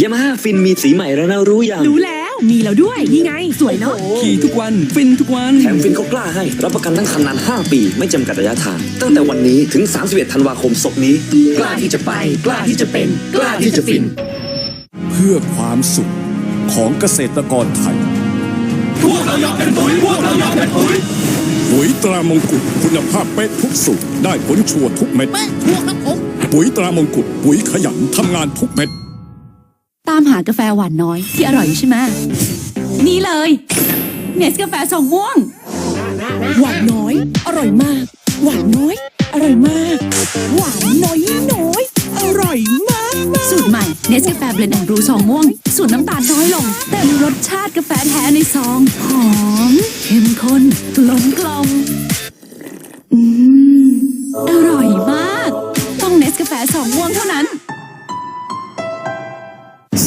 ยามาฮ่าฟินมีสีใหม่แล้วนะรู้ยังรู้แล้ว มีแล้วด้วย นี่ไง สวยเนาะ ขี่ทุกวัน ฟินทุกวัน แถมฟินเขากล้าให้ รับประกันทั้งคันนาน 5 ปี ไม่จำกัดระยะทาง ตั้งแต่วันนี้ถึง 31 ธันวาคมศกนี้ กล้าที่จะไป กล้าที่จะเป็น กล้าที่จะฟิน เพื่อความสุขของเกษตรกรไทย พวกเราอยากเป็นปุ๋ย พวกเราอยากเป็นปุ๋ย ปุ๋ยตรามงกุฎคุณภาพเป๊ะทุกสูตรได้ผลชัวร์ทุกเม็ดปุ๋ยตรามงกุฎปุ๋ยขยันทำงานทุกเม็ดตามหากาแฟหวานน้อยที่อร่อยอยู่ใช่ไหมนี่เลยเนสกาแฟสองม่วง หวานน้อย อร่อยมาก หวานน้อย อร่อยมาก หวานน้อยน้อย อร่อยมากสูตรใหม่เนสกาแฟเบลนด์แอนด์บรูซองม่วง สูตรน้ำตาลน้อยลง แต่มีรสชาติกาแฟแท้ในซอง หอมเข้มข้นกลมกลมอืมอร่อยมาก ต้องเนสกาแฟสองม่วงเท่านั้น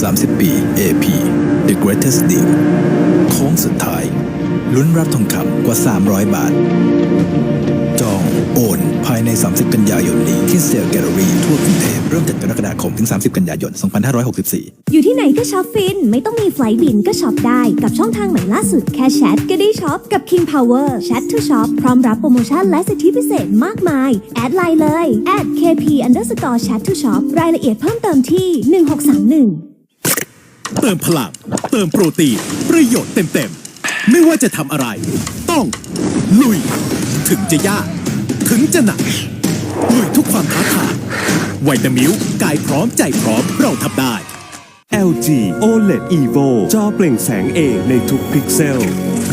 30 ปี AP The Greatest Deal โค้งสุดท้าย ลุ้นรับทองคำกว่า 300 บาท จองโอนภายใน 30 กันยายนนี้ ที่เซลล์แกลเลอรี่ทั่วกรุงเทพเริ่มจากกรกฎาคมถึง 30 กันยายน 2564 อยู่ที่ไหนก็ช็อปฟิน ไม่ต้องมีไฟล์บินก็ช็อปได้ กับช่องทางใหม่ล่าสุดแค่แชทก็ได้ช็อปกับ King Power Chat to Shop พร้อมรับโปรโมชั่นและสิทธิพิเศษมากมาย แอดไลน์เลย at kp underscore chat to shop รายละเอียดเพิ่มเติมที่ 1631 เติมพลัง เติมโปรตีน ประโยชน์เต็มๆ ไม่ว่าจะทำอะไร ต้อง ลุย ถึงจะยาก ถึงจะหนัก ลุยทุกความท้าทายไวตามิวกายพร้อมใจพร้อมเราทำได้ LG OLED EVO จอเปล่งแสงเองในทุกพิกเซล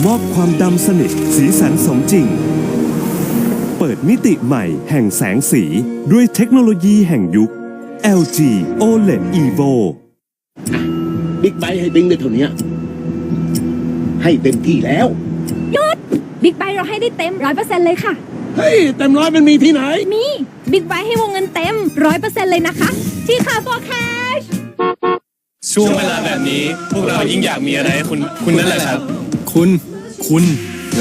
มอบความดำสนิทสีสันสมจริง เปิดมิติใหม่แห่งแสงสีด้วยเทคโนโลยีแห่งยุค LG OLED EVO บิ๊กไบค์ให้ดึงได้เท่านี้ให้เต็มที่แล้วบิ๊กไบเราให้ได้เต็ม100%เลยค่ะ เฮ้ย เต็มร้อยมันมีที่ไหน มีบิ๊กไบให้วงเงินเต็ม100%เลยนะคะ ที่คาโฟแคชช่วงเวลาแบบนี้ พวกเรายิ่งอยากมีอะไรให้คุณคุณนั่นแหละครับ คุณคุณ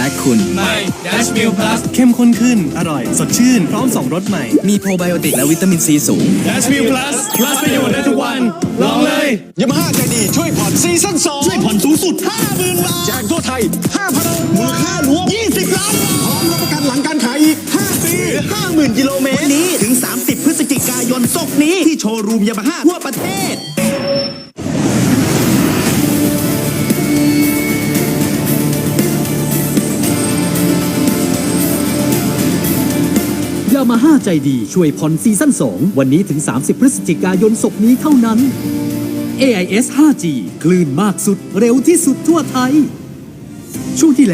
และคุณ ใหม่ Dash Meal Plus เข้มข้นขึ้น อร่อย สดชื่น พร้อมสองรสใหม่ มีโปรไบโอติกและวิตามินซีสูง Dash Meal Plus plus ประโยชน์ได้ทุกวัน ลองเลย ยามาฮ่าใจดี ช่วยผ่อนซีซั่น2ช่วยผ่อนสูงสุด 50,000 บาทแจกทั่วไทย 5,000มูลค่ารวม 20 ล้านบาทพร้อมรับประกันหลังการขายอีก 5 ปี 50,000 กิโลเมตรวันนี้ถึง 30 พฤศจิกายนศกนี้ที่โชว์รูมยามาฮ่าทั่วประเทศามาห้าใจดีช่วยผ่อนซีซั่น 2 วันนี้ถึง 30 พฤศจิกายนศกนี้เท่านั้น AIS 5G คลื่นมากสุดเร็วที่สุดทั่วไทย ช่วงที่แล้ว